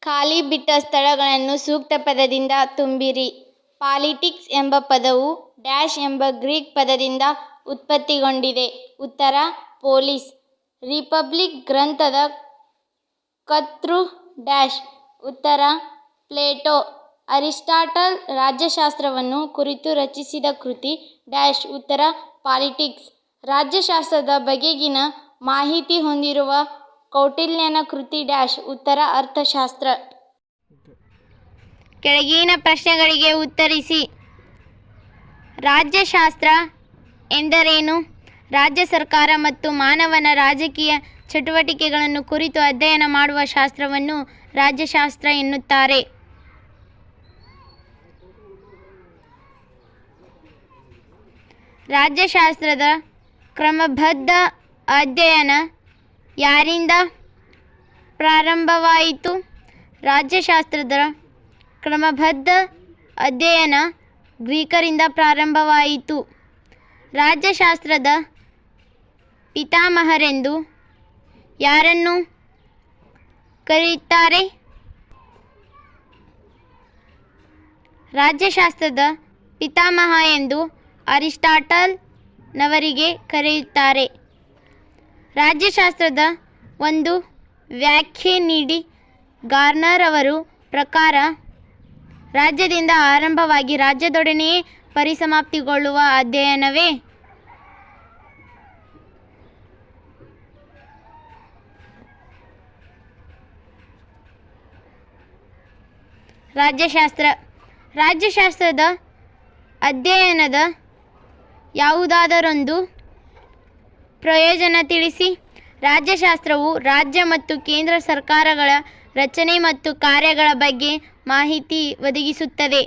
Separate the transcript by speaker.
Speaker 1: ಖಾಲಿ ಬಿಟ್ಟ ಸ್ಥಳಗಳನ್ನು ಸೂಕ್ತ ಪದದಿಂದ ತುಂಬಿರಿ. ಪಾಲಿಟಿಕ್ಸ್ ಎಂಬ ಪದವು ಡ್ಯಾಶ್ ಎಂಬ ಗ್ರೀಕ್ ಪದದಿಂದ ಉತ್ಪತ್ತಿಗೊಂಡಿದೆ. ಉತ್ತರ, ಪೋಲಿಸ್. ರಿಪಬ್ಲಿಕ್ ಗ್ರಂಥದ ಕರ್ತೃ ಡ್ಯಾಶ್. ಉತ್ತರ, ಪ್ಲೇಟೋ. ಅರಿಸ್ಟಾಟಲ್ ರಾಜ್ಯಶಾಸ್ತ್ರವನ್ನು ಕುರಿತು ರಚಿಸಿದ ಕೃತಿ ಡ್ಯಾಶ್. ಉತ್ತರ, ಪಾಲಿಟಿಕ್ಸ್. ರಾಜ್ಯಶಾಸ್ತ್ರದ ಬಗೆಗಿನ ಮಾಹಿತಿ ಹೊಂದಿರುವ ಕೌಟಿಲ್ಯನ ಕೃತಿ ಡ್ಯಾಶ್. ಉತ್ತರ ಅರ್ಥಶಾಸ್ತ್ರ. ಕೆಳಗಿನ ಪ್ರಶ್ನೆಗಳಿಗೆ ಉತ್ತರಿಸಿ. ರಾಜ್ಯಶಾಸ್ತ್ರ ಎಂದರೇನು? ರಾಜ್ಯ ಸರ್ಕಾರ ಮತ್ತು ಮಾನವನ ರಾಜಕೀಯ ಚಟುವಟಿಕೆಗಳನ್ನು ಕುರಿತು ಅಧ್ಯಯನ ಮಾಡುವ ಶಾಸ್ತ್ರವನ್ನು ರಾಜ್ಯಶಾಸ್ತ್ರ ಎನ್ನುತ್ತಾರೆ. ರಾಜ್ಯಶಾಸ್ತ್ರದ ಕ್ರಮಬದ್ಧ ಅಧ್ಯಯನ ಯಾರಿಂದ ಪ್ರಾರಂಭವಾಯಿತು? ರಾಜ್ಯಶಾಸ್ತ್ರದ ಕ್ರಮಬದ್ಧ ಅಧ್ಯಯನ ಗ್ರೀಕರಿಂದ ಪ್ರಾರಂಭವಾಯಿತು. ರಾಜ್ಯಶಾಸ್ತ್ರದ ಪಿತಾಮಹರೆಂದು ಯಾರನ್ನು ಕರೆಯುತ್ತಾರೆ? ರಾಜ್ಯಶಾಸ್ತ್ರದ ಪಿತಾಮಹ ಎಂದು ಅರಿಸ್ಟಾಟಲ್ನವರಿಗೆ ಕರೆಯುತ್ತಾರೆ. ರಾಜ್ಯಶಾಸ್ತ್ರದ ಒಂದು ವ್ಯಾಖ್ಯೆ ನೀಡಿ. ಗಾರ್ನರ್ ಅವರು ಪ್ರಕಾರ ರಾಜ್ಯದಿಂದ ಆರಂಭವಾಗಿ ರಾಜ್ಯದೊಡನೆಯೇ ಪರಿಸಮಾಪ್ತಿಗೊಳ್ಳುವ ಅಧ್ಯಯನವೇ ರಾಜ್ಯಶಾಸ್ತ್ರ. ರಾಜ್ಯಶಾಸ್ತ್ರದ ಅಧ್ಯಯನದ ಯಾವುದಾದರೊಂದು ಪ್ರಯೋಜನ ತಿಳಿಸಿ. ರಾಜ್ಯಶಾಸ್ತ್ರವು ರಾಜ್ಯ ಮತ್ತು ಕೇಂದ್ರ ಸರ್ಕಾರಗಳ ರಚನೆ ಮತ್ತು ಕಾರ್ಯಗಳ ಬಗ್ಗೆ ಮಾಹಿತಿ ಒದಗಿಸುತ್ತದೆ.